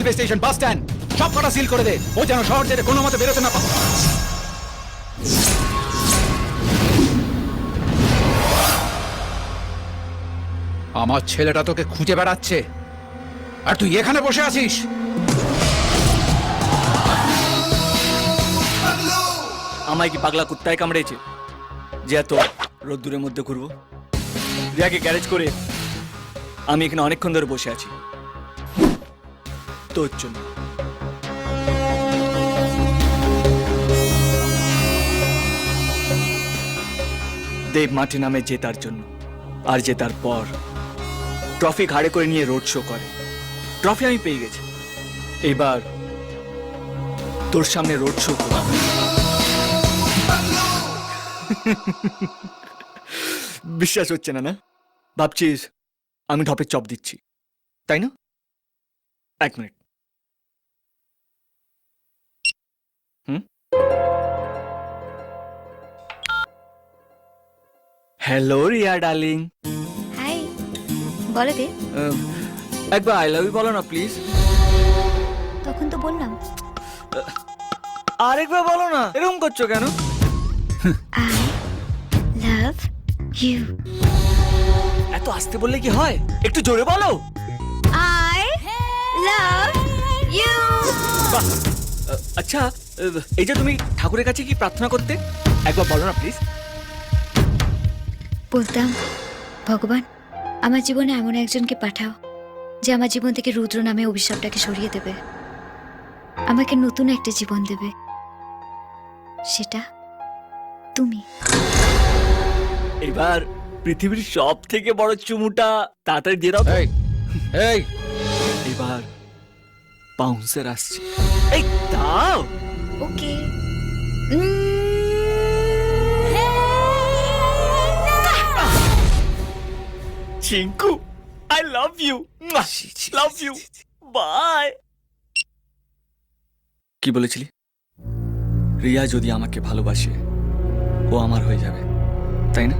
Railway station, bus stand, সব কটা seal করে দে। ও যেন শহর ছেড়ে কোনো মতে বেরোতে না পারে। আমার ছেলেটা তোকে খুঁজে বেড়াচ্ছে। আর তুই এখানে বসে আছিস? আমায় কি পাগলা কুত্তায় কামড়েছে? যে এত রোদ্দুরের মধ্যে ঘুরবো? রিয়াকে গ্যারেজ করে আমি এখানে অনেকক্ষণ ধরে বসে আছি। তোর জন্য দেব মাঠে নামে জেতার জন্য, আর জেতার পর ট্রফি ঘাড়ে করে নিয়ে রোড শো করে। ট্রফি আমি পেয়ে গেছি। এবার তোর সামনে রোড শো করব। বিশ্বাস হচ্ছে না না? ভাবছিস আমি ঢপের চপ দিচ্ছি, তাই না? এক minute. Hello Riya darling hi বলো দে একবার আই লাভ ইউ বলো না প্লিজ তখন তো বললাম। আরেকবার বলো না এরকম করছ কেন? আই লাভ ইউ এত আস্তে বললে কি হয়? একটু জোরে বলো। আই লাভ ইউ বাহ। আহ, আচ্ছা আহ, এই যে তুমি ঠাকুরের কাছে কি প্রার্থনা করতে একবার বলো না প্লিজ বলতাম ভগবান আমার জীবনে এমন একজনকে পাঠাও যে আমার জীবন থেকে রুদ্র নামে অভিশাপটাকে সরিয়ে দেবে। আমাকে নতুন একটা জীবন দেবে। সেটা তুমি। এবার পৃথিবীর সব থেকে বড় চুমুটা তাড়াতাড়ি দিয়ে দাও তো। এই এই। এবার বাউন্সার আসছে। এই দাও। Okay Chinku I love you love you bye কি বলেছিলি? রিয়া যদি আমাকে ভালোবাসে ও আমার হয়ে যাবে তাই না?